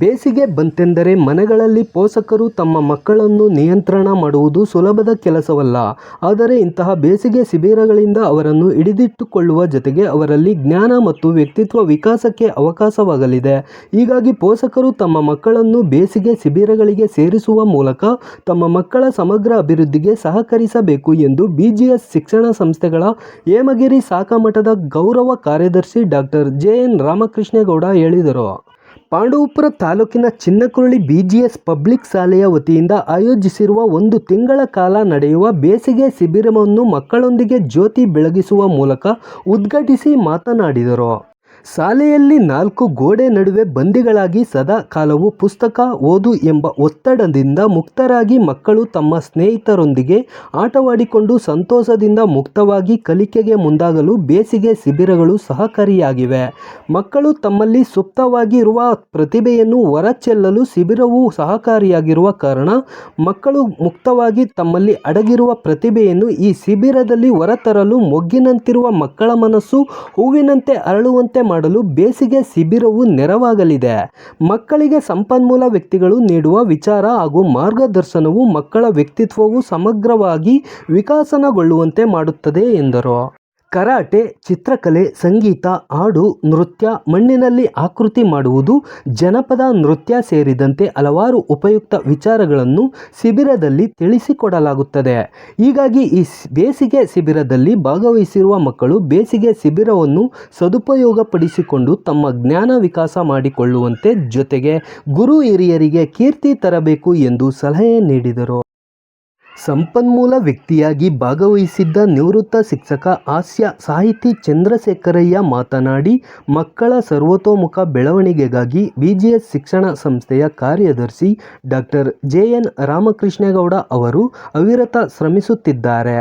ಬೇಸಿಗೆ ಬಂತೆಂದರೆ ಮನೆಗಳಲ್ಲಿ ಪೋಷಕರು ತಮ್ಮ ಮಕ್ಕಳನ್ನು ನಿಯಂತ್ರಣ ಮಾಡುವುದು ಸುಲಭದ ಕೆಲಸವಲ್ಲ. ಆದರೆ ಇಂತಹ ಬೇಸಿಗೆ ಶಿಬಿರಗಳಿಂದ ಅವರನ್ನು ಹಿಡಿದಿಟ್ಟುಕೊಳ್ಳುವ ಜೊತೆಗೆ ಅವರಲ್ಲಿ ಜ್ಞಾನ ಮತ್ತು ವ್ಯಕ್ತಿತ್ವ ವಿಕಾಸಕ್ಕೆ ಅವಕಾಶವಾಗಲಿದೆ. ಹೀಗಾಗಿ ಪೋಷಕರು ತಮ್ಮ ಮಕ್ಕಳನ್ನು ಬೇಸಿಗೆ ಶಿಬಿರಗಳಿಗೆ ಸೇರಿಸುವ ಮೂಲಕ ತಮ್ಮ ಮಕ್ಕಳ ಸಮಗ್ರ ಅಭಿವೃದ್ಧಿಗೆ ಸಹಕರಿಸಬೇಕು ಎಂದು ಬಿಜಿಎಸ್ ಶಿಕ್ಷಣ ಸಂಸ್ಥೆಗಳ ಹೇಮಗಿರಿ ಮಠದ ಗೌರವ ಕಾರ್ಯದರ್ಶಿ ಡಾಕ್ಟರ್ ಜೆ ಎನ್ ರಾಮಕೃಷ್ಣೇಗೌಡ ಹೇಳಿದರು. ಪಾಂಡವಪುರ ತಾಲೂಕಿನ ಚಿನ್ನಕುರಳಿ ಬಿಜಿಎಸ್ ಪಬ್ಲಿಕ್ ಶಾಲೆಯ ವತಿಯಿಂದ ಆಯೋಜಿಸಿರುವ ಒಂದು ತಿಂಗಳ ಕಾಲ ನಡೆಯುವ ಬೇಸಿಗೆ ಶಿಬಿರವನ್ನು ಮಕ್ಕಳೊಂದಿಗೆ ಜ್ಯೋತಿ ಬೆಳಗಿಸುವ ಮೂಲಕ ಉದ್ಘಾಟಿಸಿ ಮಾತನಾಡಿದರು. ಶಾಲೆಯಲ್ಲಿ ನಾಲ್ಕು ಗೋಡೆ ನಡುವೆ ಬಂದಿಗಳಾಗಿ ಸದಾ ಕಾಲವು ಪುಸ್ತಕ, ಓದು ಎಂಬ ಒತ್ತಡದಿಂದ ಮುಕ್ತರಾಗಿ ಮಕ್ಕಳು ತಮ್ಮ ಸ್ನೇಹಿತರೊಂದಿಗೆ ಆಟವಾಡಿಕೊಂಡು ಸಂತೋಷದಿಂದ ಮುಕ್ತವಾಗಿ ಕಲಿಕೆಗೆ ಮುಂದಾಗಲು ಬೇಸಿಗೆ ಶಿಬಿರಗಳು ಸಹಕಾರಿಯಾಗಿವೆ. ಮಕ್ಕಳು ತಮ್ಮಲ್ಲಿ ಸುಪ್ತವಾಗಿರುವ ಪ್ರತಿಭೆಯನ್ನು ಹೊರಚೆಲ್ಲಲು ಶಿಬಿರವು ಸಹಕಾರಿಯಾಗಿರುವ ಕಾರಣ ಮಕ್ಕಳು ಮುಕ್ತವಾಗಿ ತಮ್ಮಲ್ಲಿ ಅಡಗಿರುವ ಪ್ರತಿಭೆಯನ್ನು ಈ ಶಿಬಿರದಲ್ಲಿ ಹೊರತರಲು ಮೊಗ್ಗಿನಂತಿರುವ ಮಕ್ಕಳ ಮನಸ್ಸು ಹೂವಿನಂತೆ ಅರಳುವಂತೆ ಮಾಡಲು ಬೇಸಿಗೆ ಶಿಬಿರವು ನೆರವಾಗಲಿದೆ. ಮಕ್ಕಳಿಗೆ ಸಂಪನ್ಮೂಲ ವ್ಯಕ್ತಿಗಳು ನೀಡುವ ವಿಚಾರ ಹಾಗೂ ಮಾರ್ಗದರ್ಶನವು ಮಕ್ಕಳ ವ್ಯಕ್ತಿತ್ವವು ಸಮಗ್ರವಾಗಿ ವಿಕಸನಗೊಳ್ಳುವಂತೆ ಮಾಡುತ್ತದೆ ಎಂದರು. ಕರಾಟೆ, ಚಿತ್ರಕಲೆ, ಸಂಗೀತ, ಹಾಡು, ನೃತ್ಯ ಮಣ್ಣಿನಲ್ಲಿ ಆಕೃತಿ ಮಾಡುವುದು, ಜನಪದ ನೃತ್ಯ ಸೇರಿದಂತೆ ಹಲವಾರು ಉಪಯುಕ್ತ ವಿಚಾರಗಳನ್ನು ಶಿಬಿರದಲ್ಲಿ ತಿಳಿಸಿಕೊಡಲಾಗುತ್ತದೆ. ಹೀಗಾಗಿ ಈ ಬೇಸಿಗೆ ಶಿಬಿರದಲ್ಲಿ ಭಾಗವಹಿಸಿರುವ ಮಕ್ಕಳು ಬೇಸಿಗೆ ಶಿಬಿರವನ್ನು ಸದುಪಯೋಗಪಡಿಸಿಕೊಂಡು ತಮ್ಮ ಜ್ಞಾನ ವಿಕಾಸ ಮಾಡಿಕೊಳ್ಳುವಂತೆ ಜೊತೆಗೆ ಗುರು ಹಿರಿಯರಿಗೆ ಕೀರ್ತಿ ತರಬೇಕು ಎಂದು ಸಲಹೆ ನೀಡಿದರು. ಸಂಪನ್ಮೂಲ ವ್ಯಕ್ತಿಯಾಗಿ ಭಾಗವಹಿಸಿದ್ದ ನಿವೃತ್ತ ಶಿಕ್ಷಕ ಹಾಸ್ಯ ಸಾಹಿತಿ ಚಂದ್ರಶೇಖರಯ್ಯ ಮಾತನಾಡಿ, ಮಕ್ಕಳ ಸರ್ವತೋಮುಖ ಬೆಳವಣಿಗೆಗಾಗಿ ಬಿಜಿಎಸ್ ಶಿಕ್ಷಣ ಸಂಸ್ಥೆಯ ಕಾರ್ಯದರ್ಶಿ ಡಾಕ್ಟರ್ ಜೆ ಎನ್ ರಾಮಕೃಷ್ಣೇಗೌಡ ಅವರು ಅವಿರತ ಶ್ರಮಿಸುತ್ತಿದ್ದಾರೆ.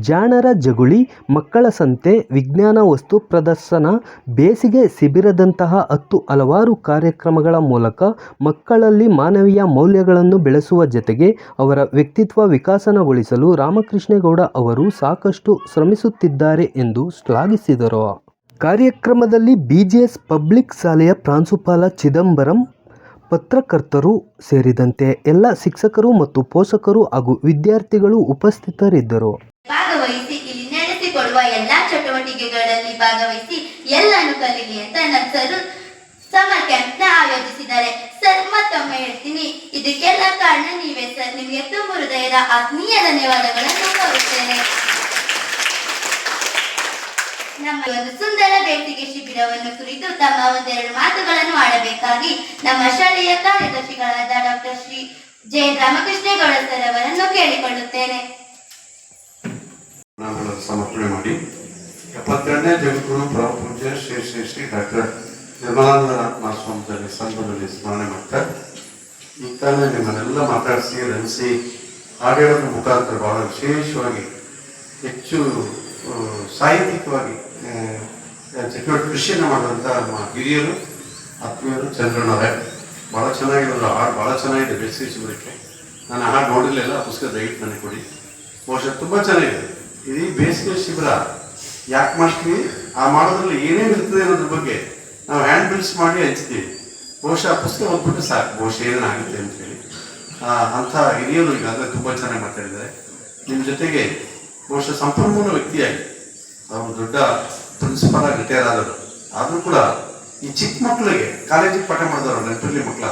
ಜಾಣರ ಜಗುಳಿ, ಮಕ್ಕಳ ಸಂತೆ, ವಿಜ್ಞಾನ ವಸ್ತು ಪ್ರದರ್ಶನ, ಬೇಸಿಗೆ ಶಿಬಿರದಂತಹ ಹತ್ತು ಹಲವಾರು ಕಾರ್ಯಕ್ರಮಗಳ ಮೂಲಕ ಮಕ್ಕಳಲ್ಲಿ ಮಾನವೀಯ ಮೌಲ್ಯಗಳನ್ನು ಬೆಳೆಸುವ ಜೊತೆಗೆ ಅವರ ವ್ಯಕ್ತಿತ್ವ ವಿಕಾಸನಗೊಳಿಸಲು ರಾಮಕೃಷ್ಣೇಗೌಡ ಅವರು ಸಾಕಷ್ಟು ಶ್ರಮಿಸುತ್ತಿದ್ದಾರೆ ಎಂದು ಶ್ಲಾಘಿಸಿದರು. ಕಾರ್ಯಕ್ರಮದಲ್ಲಿ ಬಿಜಿಎಸ್ ಪಬ್ಲಿಕ್ ಶಾಲೆಯ ಪ್ರಾಂಶುಪಾಲ ಚಿದಂಬರಂ, ಪತ್ರಕರ್ತರು ಸೇರಿದಂತೆ ಎಲ್ಲ ಶಿಕ್ಷಕರು ಮತ್ತು ಪೋಷಕರು ಹಾಗೂ ವಿದ್ಯಾರ್ಥಿಗಳು ಉಪಸ್ಥಿತರಿದ್ದರು. ಭಾಗವಹಿಸಿ, ಇಲ್ಲಿ ಎಲ್ಲಾ ಚಟುವಟಿಕೆಗಳಲ್ಲಿ ಭಾಗವಹಿಸಿ, ಎಲ್ಲಾನು ಕಲೀಲಿ ಅಂತ ಕ್ಯಾಂಪ್ನ ಆಯೋಜಿಸಿದ್ದಾರೆ ಸರ್, ಮತ್ತೊಮ್ಮೆ ಹೇಳ್ತೀನಿ. ಇದಕ್ಕೆಲ್ಲ ಕಾರಣ ನೀವೇ ಸರ್. ನಿಮಗೆ ತುಂಬ ಹೃದಯದ ಆತ್ಮೀಯ ಧನ್ಯವಾದಗಳನ್ನು ಕೋರುತ್ತೇನೆ. ನಮ್ಮ ಒಂದು ಸುಂದರ ಬೇಸಿಗೆ ಶಿಬಿರವನ್ನು ಕುರಿತು ತಮ್ಮ ಒಂದೆರಡು ಮಾತುಗಳನ್ನು ಆಡಬೇಕಾಗಿ ನಮ್ಮ ಶಾಲೆಯ ಕಾರ್ಯದರ್ಶಿಗಳಾದ doctor Shri J. Ramakrishnegowda sir ಅವರನ್ನು ಕೇಳಿಕೊಳ್ಳುತ್ತೇನೆ. ಸಮರ್ಪಣೆ ಮಾಡಿ. ಎಪ್ಪತ್ತೆರಡನೇ ಜಗದ್ಗುರು ಪೂಜ್ಯ ಶ್ರೀ ಶ್ರೀ ಶ್ರೀ ಡಾಕ್ಟರ್ ನಿರ್ಮಲಾನಂದ ಮಹಾಸ್ವಾಮಿದಲ್ಲಿ ಸಂದರ್ಭದಲ್ಲಿ ಸ್ಮರಣೆ ಮಾಡ್ತಾ ಈಗ ತಾನೇ ನಿಮ್ಮನ್ನೆಲ್ಲ ಮಾತಾಡಿಸಿ ರಮಿಸಿ ಹಾಡೇಳೋದ್ರ ಮುಖಾಂತರ ಬಹಳ ವಿಶೇಷವಾಗಿ ಹೆಚ್ಚು ಸಾಹಿತ್ಯಿಕವಾಗಿ ಚಟುವಟಿಕೆ ಕೃಷಿಯನ್ನು ಮಾಡುವಂಥ ನಮ್ಮ ಹಿರಿಯರು, ಆತ್ಮೀಯರು ಚಂದ್ರಣ್ಣವರೇ ಭಾಳ ಚೆನ್ನಾಗಿರೋದು ಹಾಡು ಭಾಳ ಚೆನ್ನಾಗಿದೆ ಬೇಸಿಗೆ ಶಿಬಿರಕ್ಕೆ ನಾನು ಹಾಡು ನೋಡಿರಲಿಲ್ಲ ಪುಸ್ತಕ ದಯವಿಟ್ಟು ನನಗೆ ಕೊಡಿ. ಬಹುಶಃ ತುಂಬ ಚೆನ್ನಾಗಿದೆ. ಇಡೀ ಬೇಸಿಗೆ ಶಿಬಿರ, ಯಾಕೆ ಮಾಡ್ತೀವಿ ಆ ಮಾಡೋದ್ರಲ್ಲಿ ಏನೇನು ಇರ್ತದೆ ಅನ್ನೋದ್ರ ಬಗ್ಗೆ ನಾವು ಹ್ಯಾಂಡ್ ಬಿಲ್ಸ್ ಮಾಡಿ ಹಂಚ್ತೀವಿ. ಬಹುಶಃ ಪುಸ್ತಕ ಓದ್ಬಿಟ್ಟು ಸಾಕು. ಬಹುಶಃ ಏನಾಗುತ್ತೆ ಅಂತೇಳಿ ಅಂಥ ಹಿರಿಯರು ಈಗಾಗಲೇ ತುಂಬ ಚೆನ್ನಾಗಿ ಮಾತಾಡಿದ್ದಾರೆ ನಿಮ್ಮ ಜೊತೆಗೆ ಬಹುಶಃ ಸಂಪನ್ಮೂಲ ವ್ಯಕ್ತಿಯಾಗಿ ಅವರು ದೊಡ್ಡ ಪ್ರಿನ್ಸಿಪಲ್ ಆಗಿ ರಿಟೈರ್ ಆದರು ಆದರೂ ಕೂಡ ಈ ಚಿಕ್ಕ ಮಕ್ಕಳಿಗೆ, ಕಾಲೇಜಿಗೆ ಪಾಠ ಮಾಡಿದವರು, ನೆನಪಿರಲಿ ಮಕ್ಕಳ.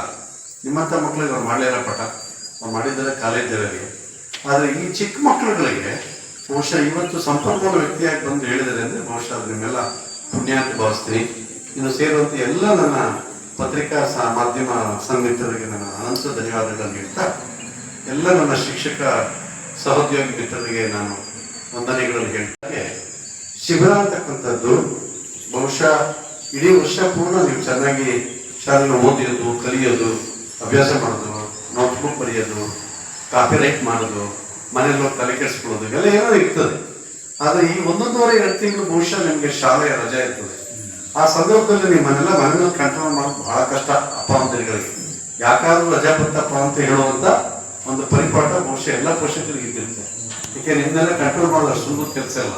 ನಿಮ್ಮಂಥ ಮಕ್ಕಳಿಗೆ ಅವ್ರು ಮಾಡಲಿಲ್ಲ ಪಾಠ. ಅವ್ರು ಮಾಡಿದ್ದಾರೆ ಕಾಲೇಜಲ್ಲಿ ಆದರೆ ಈ ಚಿಕ್ಕ ಮಕ್ಕಳುಗಳಿಗೆ ಬಹುಶಃ ಇವತ್ತು ಸಂಪನ್ಮೂಲ ವ್ಯಕ್ತಿಯಾಗಿ ಬಂದು ಹೇಳಿದರೆ ಅಂದರೆ ಬಹುಶಃ ಅದನ್ನೆಲ್ಲ ಪುಣ್ಯ ಅಂತ ಭಾವಿಸ್ತೀನಿ. ಇನ್ನು ಸೇರುವಂತೆ ಎಲ್ಲ ನನ್ನ ಪತ್ರಿಕಾ ಮಾಧ್ಯಮ ಸಂಘಟಕರಿಗೆ ನನ್ನ ಅನಂತ ಧನ್ಯವಾದಗಳನ್ನು ನೀಡ್ತಾ ಎಲ್ಲ ನನ್ನ ಶಿಕ್ಷಕ ಸಹೋದ್ಯೋಗಿ ಮಿತ್ರರಿಗೆ ನಾನು ವಂದನೆಗಳನ್ನು ಹೇಳ್ತಾರೆ ಶಿಬಿರ ಅಂತಕ್ಕಂಥದ್ದು ಬಹುಶಃ ಇಡೀ ವರ್ಷ ಪೂರ್ಣ ನೀವು ಚೆನ್ನಾಗಿ ಶಾಲೆನ ಓದಿಯೋದು, ಕಲಿಯೋದು, ಅಭ್ಯಾಸ ಮಾಡೋದು ನೋಟ್ಬುಕ್ ಬರೆಯೋದು ಕಾಪಿ ರೈಟ್ ಮಾಡೋದು ಮನೆಯಲ್ಲೂ ತಲೆ ಕೆಡಿಸ್ಕೊಳ್ಳೋದು, ಇವೆಲ್ಲ ಏನೋ ಇರ್ತದೆ. ಆದರೆ ಈ ಒಂದೊಂದೂವರೆ ಎರಡು ತಿಂಗಳು ಬಹುಶಃ ನಿಮಗೆ ಶಾಲೆಯ ರಜೆ ಇರ್ತದೆ. ಆ ಸಂದರ್ಭದಲ್ಲಿ ನಿಮ್ಮನ್ನೆಲ್ಲ ಮನೆಯಲ್ಲಿ ಕಂಟ್ರೋಲ್ ಮಾಡೋದು ಬಹಳ ಕಷ್ಟ ಅಪ್ಪ ಅಮ್ಮಂದಿರಿಗೆ. ಯಾಕಾದ್ರೂ ರಜಾ ಬಂತಪ್ಪ ಅಂತ ಹೇಳುವಂತ ಒಂದು ಪರಿಪಾಠ ಬಹುಶಃ ಎಲ್ಲ ಪೋಷಕರಿಗೆ ಇದ್ದಿರುತ್ತೆ. ಏಕೆ ನಿಮ್ಮನ್ನೆಲ್ಲ ಕಂಟ್ರೋಲ್ ಮಾಡೋದು ಅಷ್ಟೊಂದು ಕೆಲಸ ಇಲ್ಲ.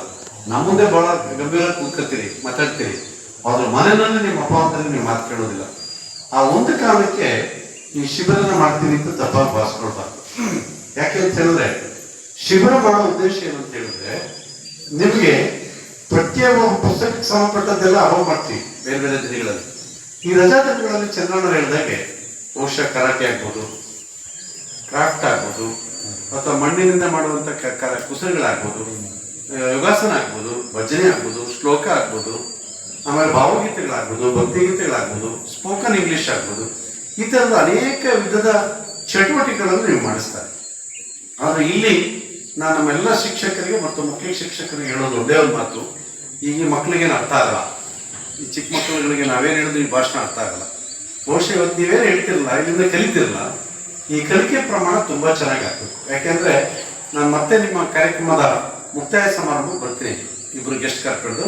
ನಮ್ಮ ಮುಂದೆ ಬಹಳ ಗಂಭೀರ ಕೂತ್ಕೊತೀರಿ ಮಾತಾಡ್ತೀರಿ. ಆದ್ರೆ ಮನೆಯಲ್ಲಿ ನಿಮ್ಮ ಅಪ್ಪ ನೀವು ಮಾತು ಕೇಳೋದಿಲ್ಲ. ಆ ಒಂದು ಕಾರಣಕ್ಕೆ ಈ ಶಿಬಿರನ ಮಾಡ್ತೀನಿ ಅಂತ ತಪ್ಪಾಗಿ ಭಾವಿಸ್ಕೊಳ್ಬಾರ್ದು. ಯಾಕೆ ಅಂತ ಹೇಳಿದ್ರೆ, ಶಿಬಿರ ಮಾಡೋ ಉದ್ದೇಶ ಏನು ಅಂತ ಹೇಳಿದ್ರೆ, ನಿಮಗೆ ಪ್ರತಿಯೊಬ್ಬ ಪುಸ್ತಕಕ್ಕೆ ಸಂಬಂಧಪಟ್ಟದ್ದೆಲ್ಲ ಅವಾಗ ಮಾಡ್ತೀವಿ. ಬೇರೆ ಬೇರೆ ದಿನಗಳಲ್ಲಿ. ಈ ರಜಾ ದಿನಗಳಲ್ಲಿ ಚಂದ್ರಣ್ಣ ಹೇಳಿದಾಗೆ ಬಹುಶಃ ಕರಾಟೆ ಆಗ್ಬೋದು ಕ್ರಾಫ್ಟ್ ಆಗ್ಬೋದು ಅಥವಾ ಮಣ್ಣಿನಿಂದ ಕ- ಕುಸರಿಗಳಾಗ್ಬೋದು ಯೋಗಾಸನ ಆಗ್ಬೋದು ಭಜನೆ ಆಗ್ಬೋದು ಶ್ಲೋಕ ಆಗ್ಬೋದು ಆಮೇಲೆ ಭಾವಗೀತೆಗಳಾಗ್ಬೋದು ಭಕ್ತಿಗೀತೆಗಳಾಗ್ಬೋದು ಸ್ಪೋಕನ್ ಇಂಗ್ಲಿಷ್ ಆಗ್ಬೋದು ಈ ಥರದ ಅನೇಕ ವಿಧದ ಚಟುವಟಿಕೆಗಳನ್ನು ನೀವು ಮಾಡಿಸ್ತಾರೆ. ಆದರೆ ಇಲ್ಲಿ ನಾನು ನಮ್ಮೆಲ್ಲ ಶಿಕ್ಷಕರಿಗೆ ಮತ್ತು ಮುಖ್ಯ ಶಿಕ್ಷಕರಿಗೆ ಹೇಳೋದು ಒಂದೇ ಒಂದು ಮಾತು. ಈಗ ಮಕ್ಕಳಿಗೇನು ಅರ್ಥ ಆಗಲ್ಲ. ಈ ಚಿಕ್ಕ ಮಕ್ಕಳುಗಳಿಗೆ ನಾವೇನು ಹೇಳಿದ್ರು ಈ ಭಾಷಣ ಅರ್ಥ ಆಗಲ್ಲ. ಬಹುಶಃ ಇವತ್ತು ನೀವೇನು ಹೇಳ್ತಿರಲ್ಲ ಇಲ್ಲಿಂದ ಕಲಿತಿರಲ್ಲ ಈ ಕಲಿಕೆ ಪ್ರಮಾಣ ತುಂಬ ಚೆನ್ನಾಗಿ ಆಗ್ಬೇಕು ಯಾಕೆಂದ್ರೆ ನಾನು ಮತ್ತೆ ನಿಮ್ಮ ಕಾರ್ಯಕ್ರಮದ ಮುಕ್ತಾಯ ಸಮಾರಂಭಕ್ಕೆ ಬರ್ತೀನಿ. ಇಬ್ಬರು ಗೆಸ್ಟ್ ಕರ್ಕೊಂಡು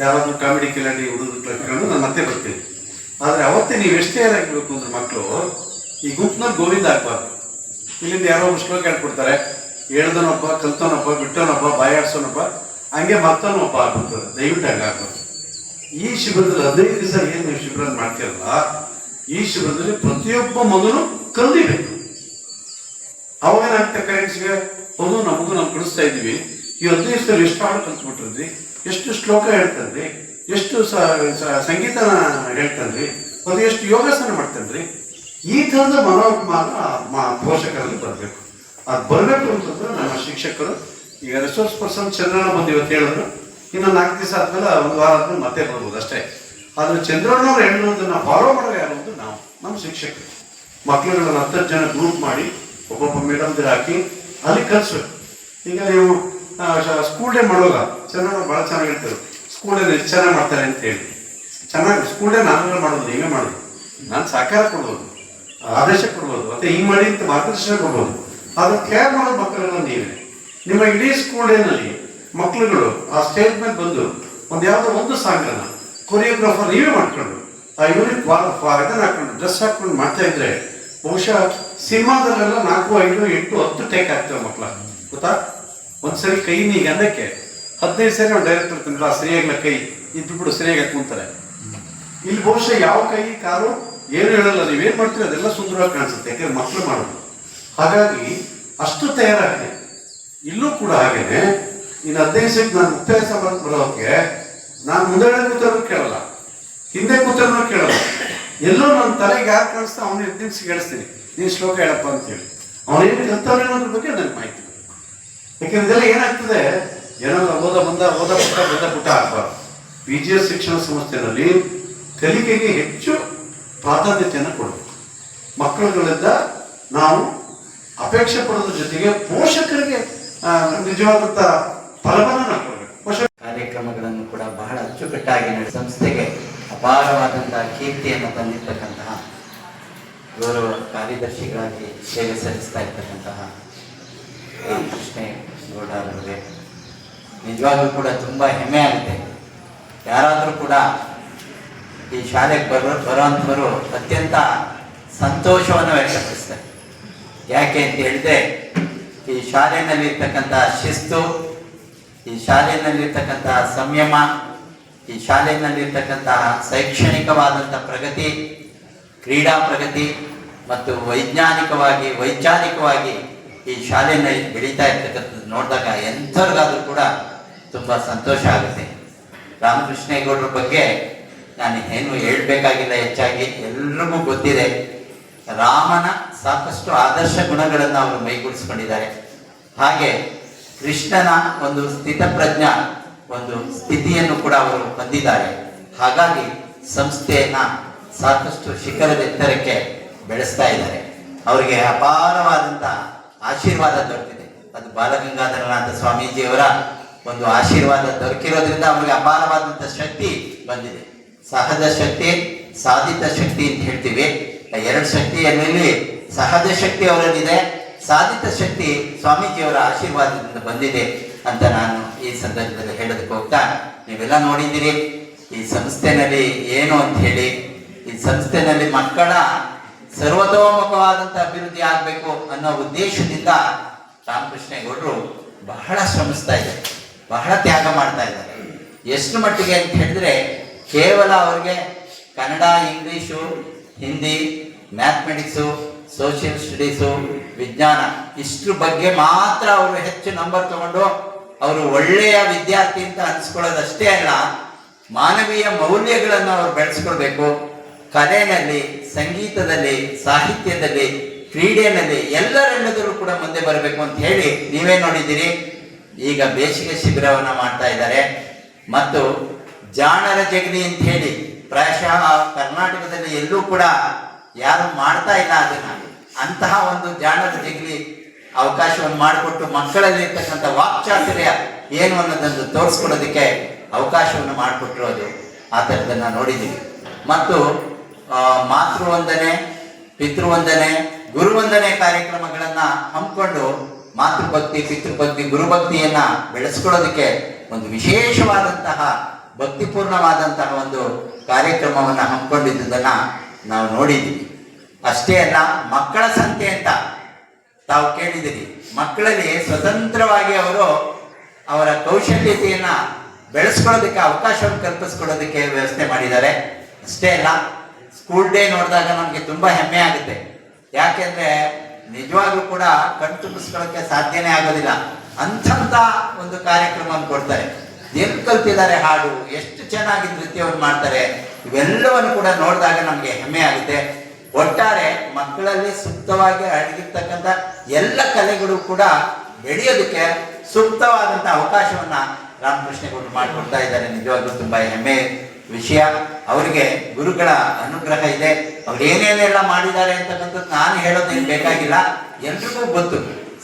ಯಾರಾದರೂ ಕಾಮಿಡಿ ಕಿಲಾಡಿ ಹುಡುಗರು ಕರ್ಕೊಂಡು ನಾನು ಮತ್ತೆ ಬರ್ತೀನಿ. ಆದರೆ ಅವತ್ತೇ ನೀವು ಎಷ್ಟೇ ಆಗಿರ್ಬೇಕು ಅಂದ್ರೆ ಮಕ್ಕಳು ಈ ಗುಂಪಿನಲ್ಲಿ ಗೋವಿಂದ ಆಗ್ಬಾರ್ದು. ಇಲ್ಲಿಂದ ಯಾರೋ ಒಂದು ಶ್ಲೋಕ ಹೇಳ್ಕೊಡ್ತಾರೆ ಹೇಳ್ದನೊಬ್ಬ ಕಲ್ತನಪ್ಪ, ಬಿಟ್ಟನಪ್ಪ, ಬಾಯಾಡ್ಸೋನಪ್ಪ, ಹಂಗೆ ಮತ್ತನಪ್ಪ ಆಗ್ಬಿಡ್ತದೆ ದಯವಿಟ್ಟು ಹಂಗಾಗ್ಬಾರ್ದು ಈ ಶಿಬಿರದಲ್ಲಿ ಹದಿನೈದು ದಿವಸ ಏನು ನೀವು ಶಿಬಿರ ಮಾಡ್ತೀರಲ್ಲ, ಈ ಶಿಬಿರದಲ್ಲಿ ಪ್ರತಿಯೊಬ್ಬ ಮಗನು ಕಲ್ದಿಬೇಕು ಅವಾಗ ಏನಾಗ್ತದೆ ಪೇರೆಂಟ್ಸ್ಗೆ ಹೌದು ನಮಗೂ ನಾವು ಕಳಿಸ್ತಾ ಇದ್ದೀವಿ. ಈ ಹದಿನೈದು ದಿವಸದಲ್ಲಿ ಎಷ್ಟು ಹಾಡು ಕಲ್ತ್ಬಿಟ್ರಿ ಎಷ್ಟು ಶ್ಲೋಕ ಹೇಳ್ತಾನ್ರಿ ಎಷ್ಟು ಸಂಗೀತನ ಹೇಳ್ತಾನ್ರಿ ಅದು ಎಷ್ಟು ಯೋಗಾಸನ ಮಾಡ್ತಾನ್ರಿ ಈ ಥರದ ಮನೋಭಾವ ಮಾತ್ರ ಪೋಷಕರಲ್ಲಿ ಬರಬೇಕು. ಅದು ಬರಬೇಕು ಅಂತಂದ್ರೆ ನಮ್ಮ ಶಿಕ್ಷಕರು ಈಗ ರಿಸೋರ್ಸ್ ಪರ್ಸನ್ ಚಂದ್ರಣ್ಣ ಬಂದು ಇವತ್ತು ಹೇಳಿದ್ರು. ಇನ್ನೊಂದು ನಾಲ್ಕು ದಿವಸ ಆದ್ಮೇಲೆ ಒಂದು ವಾರ ಆದ್ಮೇಲೆ ಮತ್ತೆ ಬರ್ಬೋದು ಅಷ್ಟೇ. ಆದ್ರೆ ಚಂದ್ರಣ್ಣವ್ರು ನಾವು ಫಾಲೋ ಮಾಡೋ ಯಾರು ಅಂತ ನಾವು, ನಮ್ಮ ಶಿಕ್ಷಕರು. ಮಕ್ಕಳುಗಳನ್ನ ಹತ್ತು ಜನ ಗ್ರೂಪ್ ಮಾಡಿ ಒಬ್ಬೊಬ್ಬ ಮೇಡಮ್ ಹಾಕಿ ಅಲ್ಲಿ ಕಲಿಸ್ಬೇಕು. ಈಗ ನೀವು ಸ್ಕೂಲ್ ಡೇ ಮಾಡುವಾಗ ಚಂದ್ರಣ್ಣ ಭಾಳ ಚೆನ್ನಾಗಿ ಹೇಳ್ತಾರೆ. ಸ್ಕೂಲ್ ಡೇ ಚೆನ್ನಾಗಿ ಮಾಡ್ತಾರೆ ಅಂತ ಹೇಳಿ. ಚೆನ್ನಾಗಿ ಸ್ಕೂಲ್ ಡೇ ನಾನು ಮಾಡೋದು, ನೀವೇ ಮಾಡೋದು ನಾನು ಸಹಕಾರ ಕೊಡ್ಬೋದು, ಆದೇಶ ಕೊಡ್ಬೋದು, ಮತ್ತೆ ಈ ಮಾಡಿ ಅಂತ ಮಾರ್ಗದರ್ಶನ ಕೊಡ್ಬೋದು. ಆದ್ರೆ ಕೇರ್ ಮಾಡೋ ಮಕ್ಕಳೆಲ್ಲ ನೀವೇ ನಿಮ್ಮ ಇಡೀ ಸ್ಕೂಲ್ ಡೇನಲ್ಲಿ ಮಕ್ಕಳುಗಳು ಆ ಸ್ಟೇಜ್ ಮೇಲೆ ಬಂದು ಒಂದು ಯಾವುದೋ ಒಂದು ಸಾಂಗನ್ನ ಕೊರಿಯೋಗ್ರಾಫರ್ ನೀವೇ ಮಾಡ್ಕೊಂಡು, ಆ ಯೂನಿಟ್ ಇದನ್ನು ಹಾಕೊಂಡು ಡ್ರೆಸ್ ಹಾಕೊಂಡು ಮಾಡ್ತಾ ಇದ್ರೆ ಬಹುಶಃ ಸಿನಿಮಾದಲ್ಲೆಲ್ಲ ನಾಲ್ಕು, ಐದು, ಎಂಟು, ಹತ್ತು ಟೇಕ್ ಆಗ್ತವೆ ಮಕ್ಕಳ. ಗೊತ್ತಾ? ಒಂದ್ಸರಿ ಕೈ ನೀ ಗಂಧಕ್ಕೆ ಹದಿನೈದು ಸರಿ ಅವ್ನು ಡೈರೆಕ್ಟರ್ ತಿಂದ್ರೆ, ಆ ಸರಿಯಾಗಿಲ್ಲ ಕೈ ಇದ್ದು ಬಿಡು ಸರಿಯಾಗಿ ಹಾಕೊಂತಾರೆ ಇಲ್ಲಿ ಬಹುಶಃ ಯಾವ ಕೈ, ಕಾಲು, ಏನು ಹೇಳಲ್ಲ, ನೀವೇನ್ ಮಾಡ್ತೀರಿ, ಅದೆಲ್ಲ ಸುಂದರವಾಗಿ ಕಾಣಿಸುತ್ತೆ, ಯಾಕಂದ್ರೆ ಮಕ್ಕಳು ಮಾಡೋದು. ಹಾಗಾಗಿ ಅಷ್ಟು ತಯಾರಾಗಿದೆ. ಇಲ್ಲೂ ಕೂಡ ಹಾಗೇನೆ ಇನ್ನು ಹದಿನೈದು ನಾನು ಮುಕ್ತಾಯ ಬರೋಕ್ಕೆ ಬರೋಕೆ ನಾನು ಮುಂದೆ ಕೂತರೂ ಕೇಳಲ್ಲ. ಹಿಂದೆ ಕೂತರೂ ಕೇಳಲ್ಲ. ಎಲ್ಲೋ ನನ್ನ ತಲೆಗೆ ಯಾರು ಕಾಣಿಸ್ತಾ ಅವನು ಎದ್ದಿನ್ಸಿ ಕೇಳಿಸ್ತೀನಿ. ನೀನು ಶ್ಲೋಕ ಹೇಳಪ್ಪ ಅಂತೇಳಿ. ಅವನೇನು ಕಲ್ತವ್ರೆ ಅನ್ನೋದ್ರ ಬಗ್ಗೆ ನನಗೆ ಮಾಹಿತಿ ಯಾಕೆಂದ್ರೆ ಇದೆಲ್ಲ ಏನಾಗ್ತದೆ? ಏನಾದ್ರು ಓದ ಬಂದ, ಓದ ಪುಟ್ಟ ಬಂದ ಪುಟ್ಟ ಆಗ್ಬಾರ್ದು. ಪಿ ಜಿ ಎಸ್ ಶಿಕ್ಷಣ ಸಂಸ್ಥೆಯಲ್ಲಿ ಕಲಿಕೆಗೆ ಹೆಚ್ಚು ಪ್ರಾಧಾನ್ಯತೆಯನ್ನು ಕೊಡಬೇಕು. ಮಕ್ಕಳುಗಳಿಂದ ನಾವು ಅಪೇಕ್ಷೆ ಪಡೋದ್ರ ಜೊತೆಗೆ ಪೋಷಕರಿಗೆ ನಿಜವಾದಂತ ಫಲವನ್ನು ಪೋಷಕ ಕಾರ್ಯಕ್ರಮಗಳನ್ನು ಕೂಡ ಬಹಳ ಅಚ್ಚುಕಟ್ಟಾಗಿ ನಡೆಸ, ಸಂಸ್ಥೆಗೆ ಅಪಾರವಾದಂತಹ ಕೀರ್ತಿಯನ್ನು ತಂದಿರ್ತಕ್ಕಂತಹ ಗೌರವ ಕಾರ್ಯದರ್ಶಿಗಳಾಗಿ ಸೇವೆ ಸಲ್ಲಿಸ್ತಾ ಇರ್ತಕ್ಕಂತಹ. ಕೃಷ್ಣೇಗೌಡ ಅವರಿಗೆ. ನಿಜವಾಗ್ಲೂ ಕೂಡ ತುಂಬ ಹೆಮ್ಮೆ ಆಗುತ್ತೆ. ಯಾರಾದರೂ ಕೂಡ ಈ ಶಾಲೆಗೆ ಬರೋ ಬರುವಂಥವರು ಅತ್ಯಂತ ಸಂತೋಷವನ್ನು ವ್ಯಕ್ತಪಡಿಸ್ತಾರೆ. ಯಾಕೆ ಅಂತ ಹೇಳಿದ್ರೆ, ಈ ಶಾಲೆಯಲ್ಲಿರ್ತಕ್ಕಂಥ ಶಿಸ್ತು, ಈ ಶಾಲೆಯಲ್ಲಿರ್ತಕ್ಕಂತಹ ಸಂಯಮ, ಈ ಶಾಲೆಯಲ್ಲಿರ್ತಕ್ಕಂತಹ ಶೈಕ್ಷಣಿಕವಾದಂಥ ಪ್ರಗತಿ, ಕ್ರೀಡಾ ಪ್ರಗತಿ ಮತ್ತು ವೈಜ್ಞಾನಿಕವಾಗಿ, ವೈಚಾರಿಕವಾಗಿ ಈ ಶಾಲೆಯಲ್ಲಿ ಬೆಳೀತಾ ಇರ್ತಕ್ಕಂಥದ್ದು ನೋಡಿದಾಗ ಎಂಥವ್ರಿಗಾದ್ರೂ ಕೂಡ ತುಂಬ ಸಂತೋಷ ಆಗುತ್ತೆ. ರಾಮಕೃಷ್ಣೇಗೌಡರ ಬಗ್ಗೆ ನಾನು ಏನು ಹೇಳಬೇಕಾಗಿಲ್ಲ ಹೆಚ್ಚಾಗಿ, ಎಲ್ರಿಗೂ ಗೊತ್ತಿದೆ. ರಾಮನ ಸಾಕಷ್ಟು ಆದರ್ಶ ಗುಣಗಳನ್ನು ಅವರು ಮೈಗೂಡಿಸ್ಕೊಂಡಿದ್ದಾರೆ. ಹಾಗೆ ಕೃಷ್ಣನ ಒಂದು ಸ್ಥಿತಪ್ರಜ್ಞ, ಒಂದು ಸ್ಥಿತಿಯನ್ನು ಕೂಡ ಅವರು ಹೊಂದಿದ್ದಾರೆ. ಹಾಗಾಗಿ ಸಂಸ್ಥೆಯನ್ನ ಸಾಕಷ್ಟು ಶಿಖರದ ಎತ್ತರಕ್ಕೆ ಬೆಳೆಸ್ತಾ ಇದ್ದಾರೆ. ಅವರಿಗೆ ಅಪಾರವಾದಂತ ಆಶೀರ್ವಾದ ದೊರೆತಿದೆ. ಅದು ಬಾಲಗಂಗಾಧರನಾಥ ಸ್ವಾಮೀಜಿಯವರ ಒಂದು ಆಶೀರ್ವಾದ ದೊರಕಿರೋದ್ರಿಂದ ಅವರಿಗೆ ಅಪಾರವಾದಂತ ಶಕ್ತಿ ಬಂದಿದೆ. ಸಹಜ ಶಕ್ತಿ, ಸಾಧಿತ ಶಕ್ತಿ ಅಂತ ಹೇಳ್ತೀವಿ. ಎರಡು ಶಕ್ತಿಯಲ್ಲಿ ಸಹಜ ಶಕ್ತಿ ಅವರಲ್ಲಿದೆ ಸಾಧಿತ ಶಕ್ತಿ ಸ್ವಾಮೀಜಿಯವರ ಆಶೀರ್ವಾದದಿಂದ ಬಂದಿದೆ ಅಂತ ನಾನು ಈ ಸಂದರ್ಭದಲ್ಲಿ ಹೇಳೋದಕ್ಕೆ ಹೋಗ್ತಾ ನೀವೆಲ್ಲ ನೋಡಿದ್ದೀರಿ. ಈ ಸಂಸ್ಥೆನಲ್ಲಿ ಏನು ಅಂತ ಹೇಳಿ, ಈ ಸಂಸ್ಥೆನಲ್ಲಿ ಮಕ್ಕಳ ಸರ್ವತೋಮುಖವಾದಂತ ಅಭಿವೃದ್ಧಿ ಆಗಬೇಕು ಅನ್ನೋ ಉದ್ದೇಶದಿಂದ ರಾಮಕೃಷ್ಣೇಗೌಡರು ಬಹಳ ಶ್ರಮಿಸ್ತಾ ಇದ್ದಾರೆ. ಬಹಳ ತ್ಯಾಗ ಮಾಡ್ತಾ ಇದ್ದಾರೆ. ಎಷ್ಟು ಮಟ್ಟಿಗೆ ಅಂತ ಹೇಳಿದ್ರೆ, ಕೇವಲ ಅವ್ರಿಗೆ Kannada, English, Hindi, mathematics social studies ವಿಜ್ಞಾನ, ಇಷ್ಟ್ರ ಬಗ್ಗೆ ಮಾತ್ರ ಅವರು ಹೆಚ್ಚು ನಂಬರ್ ತಗೊಂಡು ಅವರು ಒಳ್ಳೆಯ ವಿದ್ಯಾರ್ಥಿ ಅಂತ ಅನ್ಸ್ಕೊಳ್ಳೋದಷ್ಟೇ ಅಲ್ಲ, ಮಾನವೀಯ ಮೌಲ್ಯಗಳನ್ನು ಅವರು ಬೆಳೆಸ್ಕೊಳ್ಬೇಕು. ಕಲೆಯಲ್ಲಿ, ಸಂಗೀತದಲ್ಲಿ, ಸಾಹಿತ್ಯದಲ್ಲಿ, ಕ್ರೀಡೆಯಲ್ಲಿ ಎಲ್ಲರೆಲ್ಲದರೂ ಕೂಡ ಮುಂದೆ ಬರಬೇಕು ಅಂತ ಹೇಳಿ ನೀವೇ ನೋಡಿದ್ದೀರಿ. ಈಗ ಬೇಸಿಗೆ ಶಿಬಿರವನ್ನು ಮಾಡ್ತಾ ಇದ್ದಾರೆ. ಮತ್ತು ಜಾಣರ ಜಗಲಿ ಅಂತ ಹೇಳಿ, ಪ್ರಾಯಶಃ ಕರ್ನಾಟಕದಲ್ಲಿ ಎಲ್ಲೂ ಕೂಡ ಯಾರು ಮಾಡ್ತಾ ಇಲ್ಲ ಅದನ್ನ. ಅಂತಹ ಒಂದು ಜಾಣದ ಜಗಲಿ ಅವಕಾಶವನ್ನು ಮಾಡಿಕೊಟ್ಟು ಮಕ್ಕಳಲ್ಲಿ ಇರ್ತಕ್ಕಂಥ ವಾಕ್ಚಾತುರ್ಯ ಏನು ಅನ್ನೋದನ್ನು ತೋರಿಸ್ಕೊಡೋದಕ್ಕೆ ಅವಕಾಶವನ್ನು ಮಾಡಿಕೊಟ್ಟಿರೋದು ಆ ಥರದನ್ನ ನೋಡಿದ್ದೀವಿ ಮತ್ತು ಮಾತೃವಂದನೆ, ಪಿತೃವಂದನೆ, ಗುರುವಂದನೆ ಕಾರ್ಯಕ್ರಮಗಳನ್ನು ಹಮ್ಮಿಕೊಂಡು ಮಾತೃಭಕ್ತಿ, ಪಿತೃಭಕ್ತಿ, ಗುರುಭಕ್ತಿಯನ್ನ ಬೆಳೆಸ್ಕೊಳ್ಳೋದಕ್ಕೆ ಒಂದು ವಿಶೇಷವಾದಂತಹ, ಭಕ್ತಿಪೂರ್ಣವಾದಂತಹ ಒಂದು ಕಾರ್ಯಕ್ರಮವನ್ನು ಹಮ್ಮಿಕೊಂಡಿದ್ದುದನ್ನು ನಾವು ನೋಡಿದ್ದೀವಿ ಅಷ್ಟೇ ಅಲ್ಲ, ಮಕ್ಕಳ ಸಂತೆ ಅಂತ ತಾವು ಕೇಳಿದ್ದೀರಿ. ಮಕ್ಕಳಲ್ಲಿ ಸ್ವತಂತ್ರವಾಗಿ ಅವರು ಅವರ ಕೌಶಲ್ಯತೆಯನ್ನ ಬೆಳೆಸ್ಕೊಳ್ಳೋದಕ್ಕೆ, ಅವಕಾಶವನ್ನು ಕಲ್ಪಿಸ್ಕೊಳ್ಳೋದಕ್ಕೆ ವ್ಯವಸ್ಥೆ ಮಾಡಿದ್ದಾರೆ. ಅಷ್ಟೇ ಅಲ್ಲ ಸ್ಕೂಲ್ ಡೇ ನೋಡಿದಾಗ ನಮಗೆ ತುಂಬಾ ಹೆಮ್ಮೆ ಆಗುತ್ತೆ. ಯಾಕೆಂದ್ರೆ ನಿಜವಾಗ್ಲೂ ಕೂಡ ಕಣ್ತುಂಬಿಸ್ಕೊಳ್ಳೋಕೆ ಸಾಧ್ಯನೇ ಆಗೋದಿಲ್ಲ. ಅಂಥಂತ ಒಂದು ಕಾರ್ಯಕ್ರಮವನ್ನು ಕೊಡ್ತಾರೆ. ಎಲ್ಲಿ ಕಲ್ತಿದ್ದಾರೆ ಹಾಡು, ಎಷ್ಟು ಚೆನ್ನಾಗಿ ನೃತ್ಯವನ್ನು ಮಾಡ್ತಾರೆ, ಇವೆಲ್ಲವನ್ನು ಕೂಡ ನೋಡಿದಾಗ ನಮಗೆ ಹೆಮ್ಮೆ ಆಗುತ್ತೆ. ಒಟ್ಟಾರೆ ಮಕ್ಕಳಲ್ಲಿ ಸೂಕ್ತವಾಗಿ ಅಡಗಿರ್ತಕ್ಕಂಥ ಎಲ್ಲ ಕಲೆಗಳು ಕೂಡ ಬೆಳೆಯೋದಕ್ಕೆ ಸೂಕ್ತವಾದಂಥ ಅವಕಾಶವನ್ನ ರಾಮಕೃಷ್ಣಗೌಡರು ಮಾಡಿಕೊಡ್ತಾ ಇದ್ದಾರೆ. ನಿಜವಾಗ್ಲೂ ತುಂಬಾ ಹೆಮ್ಮೆ ವಿಷಯ. ಅವರಿಗೆ ಗುರುಗಳ ಅನುಗ್ರಹ ಇದೆ. ಅವ್ರು ಏನೇನೆಲ್ಲ ಮಾಡಿದ್ದಾರೆ ಅಂತಕ್ಕಂಥದ್ದು ನಾನು ಹೇಳೋದೇನು ಬೇಕಾಗಿಲ್ಲ. ಎಲ್ರಿಗೂ ಗೊತ್ತು.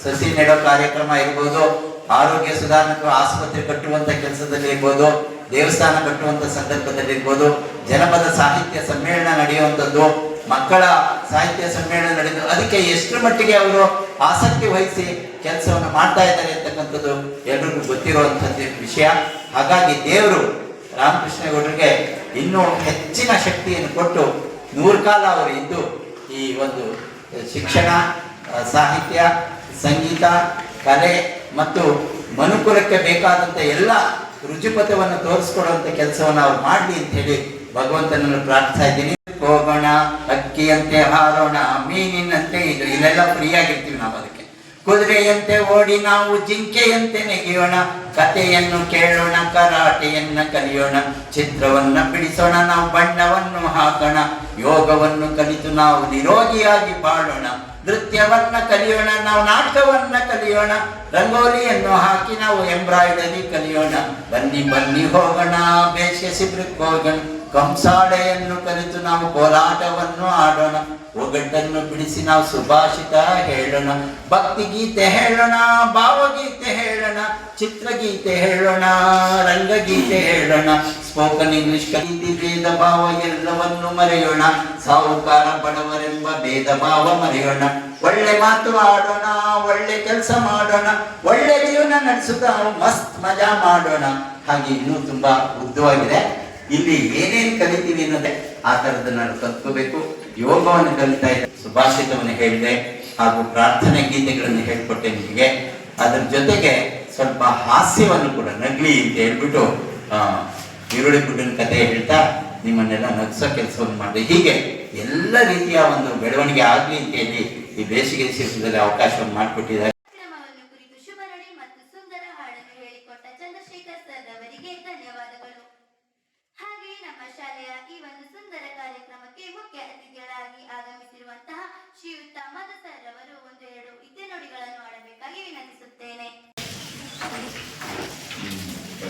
ಸಸಿ ನೆಡೋ ಕಾರ್ಯಕ್ರಮ ಇರ್ಬೋದು, ಆರೋಗ್ಯ ಸುಧಾರಣೆ ಆಸ್ಪತ್ರೆ ಕಟ್ಟುವಂತ ಕೆಲಸದಲ್ಲಿ ಇರ್ಬೋದು, ದೇವಸ್ಥಾನ ಕಟ್ಟುವಂತ ಸಂದರ್ಭದಲ್ಲಿ ಇರ್ಬೋದು, ಜನಪದ ಸಾಹಿತ್ಯ ಸಮ್ಮೇಳನ ನಡೆಯುವಂಥದ್ದು ಮಕ್ಕಳ ಸಾಹಿತ್ಯ ಸಮ್ಮೇಳನ ನಡೆದು ಅದಕ್ಕೆ ಎಷ್ಟು ಮಟ್ಟಿಗೆ ಅವರು ಆಸಕ್ತಿ ವಹಿಸಿ ಕೆಲಸವನ್ನು ಮಾಡ್ತಾ ಇದ್ದಾರೆ ಅಂತಕ್ಕಂಥದ್ದು ಎಲ್ರಿಗೂ ಗೊತ್ತಿರುವಂಥದ್ದು ವಿಷಯ. ಹಾಗಾಗಿ ದೇವರು ರಾಮಕೃಷ್ಣೇಗೌಡರಿಗೆ ಇನ್ನೂ ಹೆಚ್ಚಿನ ಶಕ್ತಿಯನ್ನು ಕೊಟ್ಟು ನೂರು ಕಾಲ ಅವರು ಇದ್ದು ಈ ಒಂದು ಶಿಕ್ಷಣ, ಸಾಹಿತ್ಯ, ಸಂಗೀತ, ಕಲೆ ಮತ್ತು ಮನುಕುಲಕ್ಕೆ ಬೇಕಾದಂಥ ಎಲ್ಲ ರುಜುಪಥವನ್ನು ತೋರಿಸ್ಕೊಡುವಂಥ ಕೆಲಸವನ್ನು ಅವ್ರು ಮಾಡಲಿ ಅಂತ ಹೇಳಿ ಭಗವಂತನನ್ನು ಪ್ರಾರ್ಥಿಸ್ತಾ ಇದ್ದೀನಿ. ಹೋಗೋಣ, ಅಕ್ಕಿಯಂತೆ ಹಾರೋಣ, ಮೀನಿನಂತೆ ಇದು ಇಲ್ಲೆಲ್ಲ ಫ್ರೀ ಆಗಿರ್ತೀವಿ ನಾವು ಅದಕ್ಕೆ. ಕುದುರೆಯಂತೆ ಓಡಿ ನಾವು, ಜಿಂಕೆಯಂತೆ ನೆಗೆಯೋಣ, ಕಥೆಯನ್ನು ಕೇಳೋಣ, ಕರಾಟೆಯನ್ನ ಕಲಿಯೋಣ, ಚಿತ್ರವನ್ನ ಬಿಡಿಸೋಣ, ನಾವು ಬಣ್ಣವನ್ನು ಹಾಕೋಣ, ಯೋಗವನ್ನು ಕಲಿತು ನಾವು ನಿರೋಗಿಯಾಗಿ ಬಾಳೋಣ, ನೃತ್ಯವನ್ನ ಕಲಿಯೋಣ, ನಾವು ನಾಟಕವನ್ನ ಕಲಿಯೋಣ, ರಂಗೋಲಿಯನ್ನು ಹಾಕಿ ನಾವು ಎಂಬ್ರಾಯ್ಡರಿ ಕಲಿಯೋಣ, ಬನ್ನಿ ಬನ್ನಿ ಹೋಗೋಣ ಬೇಸಿಗೆ ಶಿಬಿರಕ್ಕೆ ಹೋಗೋಣ. ಕಂಸಾಳೆಯನ್ನು ಕಲಿತು ನಾವು ಕೋಲಾಟವನ್ನು ಆಡೋಣ. ಒಗ್ಗಟ್ಟನ್ನು ಬಿಡಿಸಿ ನಾವು ಸುಭಾಷಿತ ಹೇಳೋಣ. ಭಕ್ತಿ ಗೀತೆ ಹೇಳೋಣ, ಭಾವಗೀತೆ ಹೇಳೋಣ, ಚಿತ್ರಗೀತೆ ಹೇಳೋಣ, ರಂಗಗೀತೆ ಹೇಳೋಣ. ಸ್ಪೋಕನ್ ಇಂಗ್ಲಿಷ್ ಕಲಿತಿ ಭೇದ ಭಾವ ಎಲ್ಲವನ್ನು ಮರೆಯೋಣ. ಸಾಹುಕಾರ ಬಡವರೆಂಬ ಭೇದ ಭಾವ ಮರೆಯೋಣ. ಒಳ್ಳೆ ಮಾತು ಆಡೋಣ, ಒಳ್ಳೆ ಕೆಲಸ ಮಾಡೋಣ. ಒಳ್ಳೆ ಜೀವನ ನಡೆಸುತ್ತಾ ಮಸ್ತ್ ಮಜಾ ಮಾಡೋಣ. ಹಾಗೆ ಇನ್ನೂ ತುಂಬಾ ಉದ್ದವಾಗಿದೆ. ಇಲ್ಲಿ ಏನೇನ್ ಕಲಿತೀವಿ ಅನ್ನೋದೇ ಆ ತರದ ನಾನು ಕಲ್ತ್ಕೋಬೇಕು. ಯೋಗವನ್ನು ಕಲಿತಾ ಇದ್ದೆ ಸುಭಾಷಿತವನ್ನು ಹೇಳಿದೆ ಹಾಗೂ ಪ್ರಾರ್ಥನೆ ಗೀತೆಗಳನ್ನು ಹೇಳ್ಕೊಟ್ಟೆ ನಿಮಗೆ. ಅದ್ರ ಜೊತೆಗೆ ಸ್ವಲ್ಪ ಹಾಸ್ಯವನ್ನು ಕೂಡ ನಗ್ಲಿ ಅಂತ ಹೇಳ್ಬಿಟ್ಟು ಈರುಳ್ಳಿ ಗುಡ್ಡನ ಕಥೆ ಹೇಳ್ತಾ ನಿಮ್ಮನ್ನೆಲ್ಲ ನಗ್ಸೋ ಕೆಲಸವನ್ನು ಮಾಡಿದೆ. ಹೀಗೆ ಎಲ್ಲ ರೀತಿಯ ಒಂದು ಬೆಳವಣಿಗೆ ಆಗ್ಲಿ ಅಂತ ಹೇಳಿ ಈ ಬೇಸಿಗೆ ಶಿಕ್ಷಣದಲ್ಲಿ ಅವಕಾಶವನ್ನು ಮಾಡಿಕೊಟ್ಟಿದ್ದಾರೆ ಕಾರ್ಯಕ್ರಮವನ್ನು ಕುರಿತು ಶುಭರಣೆ ಮತ್ತು ಸುಂದರ ಹಾಡನ್ನು ಹೇಳಿಕೊಟ್ಟ ಚಂದ್ರಶೇಖರ್ ಸರ್ ಅವರಿಗೆ ಧನ್ಯವಾದಗಳು ಹಾಗೆಯೇ ನಮ್ಮ ಶಾಲೆಯ ಈ ಒಂದು ಸುಂದರ ಕಾರ್ಯಕ್ರಮಕ್ಕೆ ಮುಖ್ಯ ಅತಿಥಿಗಳಾಗಿ ಆಗಮಿಸಿರುವಂತಹ ಶ್ರೀಯುತ ಮಧು ಸರ್ ಅವರು ಒಂದು ಎರಡು ಇದ್ದೆ ನುಡಿಗಳನ್ನು ಆಡಬೇಕಾಗಿ ವಿನಂತಿಸುತ್ತೇನೆ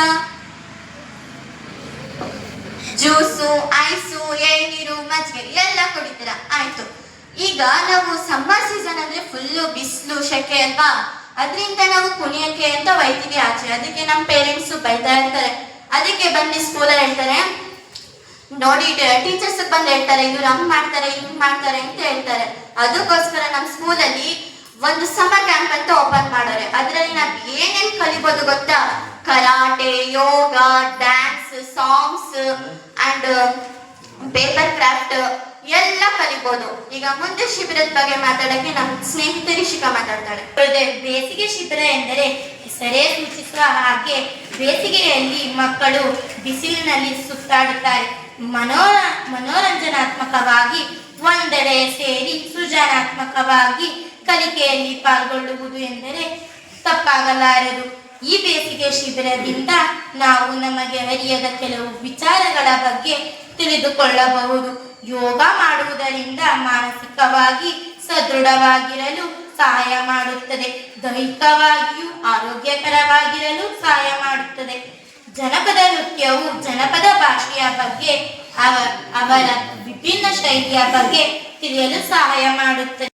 ಏನ್ ಜ್ಯೂಸು, ಐಸು ಎಳ್ನೀರು ಮಜ್ಜಿಗೆ ಎಲ್ಲ ಕುಡಿತೀರಾ. ಆಯ್ತು. ಈಗ ನಾವು ಸಮ್ಮರ್ ಸೀಸನ್ ಅಂದ್ರೆ ಫುಲ್ಲು ಬಿಸಿಲು ಶೆಕೆ ಅಲ್ವಾ? ಅದರಿಂದ ನಾವು ಕುಣಿಯಕ್ಕೆ ಅಂತ ಒಯ್ತೀವಿ ಆಚೆ. ಅದಕ್ಕೆ ನಮ್ಮ ಪೇರೆಂಟ್ಸ್ ಬೈತಾ ಇರ್ತಾರೆ. ಅದಕ್ಕೆ ಬನ್ನಿ ಸ್ಕೂಲಲ್ಲಿ ಹೇಳ್ತಾರೆ. ನೋಡಿ ಟೀಚರ್ಸ್ ಬಂದು ಹೇಳ್ತಾರೆ ಇವ್ರು ಹಂಗ್ ಮಾಡ್ತಾರೆ, ಹಿಂಗ್ ಮಾಡ್ತಾರೆ ಅಂತ ಹೇಳ್ತಾರೆ. ಅದಕ್ಕೋಸ್ಕರ ನಮ್ಮ ಸ್ಕೂಲಲ್ಲಿ ಒಂದು ಸಮ್ಮರ್ ಕ್ಯಾಂಪ್ ಅಂತ ಓಪನ್ ಮಾಡೋರೆ. ಅದರಲ್ಲಿ ನಾವು ಏನೇನ್ ಕಲಿಬೋದು ಗೊತ್ತಾ? Karate, yoga dance songs and paper craft ಎಲ್ಲ ಕಲಿಬೋದು. ಈಗ ಮುಂದೆ ಶಿಬಿರದ ಬಗ್ಗೆ ಮಾತಾಡಕ್ಕೆ ನಮ್ಮ ಸ್ನೇಹಿತರಿ ಶಿಖ ಮಾತಾಡ್ತಾಳೆ ಬೇಸಿಗೆ ಶಿಬಿರ ಎಂದರೆ ಹೆಸರೇ ಸೂಚಿಸುವ ಹಾಗೆ ಬೇಸಿಗೆಯಲ್ಲಿ ಮಕ್ಕಳು ಬಿಸಿಲಿನಲ್ಲಿ ಸುತ್ತಾಡುತ್ತಾರೆ. ಮನೋ ಮನೋರಂಜನಾತ್ಮಕವಾಗಿ ಒಂದೆಡೆ ಸೇರಿ ಸೃಜನಾತ್ಮಕವಾಗಿ ಕಲಿಕೆಯಲ್ಲಿ ಪಾಲ್ಗೊಳ್ಳುವುದು ಎಂದರೆ ತಪ್ಪಾಗಲಾರದು. ಈ ಬೇಸಿಗೆ ಶಿಬಿರದಿಂದ ನಾವು ನಮಗೆ ಅರಿಯದ ಕೆಲವು ವಿಚಾರಗಳ ಬಗ್ಗೆ ತಿಳಿದುಕೊಳ್ಳಬಹುದು. ಯೋಗ ಮಾಡುವುದರಿಂದ ಮಾನಸಿಕವಾಗಿ ಸದೃಢವಾಗಿರಲು ಸಹಾಯ ಮಾಡುತ್ತದೆ. ದೈಹಿಕವಾಗಿಯೂ ಆರೋಗ್ಯಕರವಾಗಿರಲು ಸಹಾಯ ಮಾಡುತ್ತದೆ. ಜನಪದ ನೃತ್ಯವು ಜನಪದ ಭಾಷೆಯ ಬಗ್ಗೆ, ಅವ, ಅವರ ವಿಭಿನ್ನ ಶೈಲಿಯ ಬಗ್ಗೆ ತಿಳಿಯಲು ಸಹಾಯ ಮಾಡುತ್ತದೆ.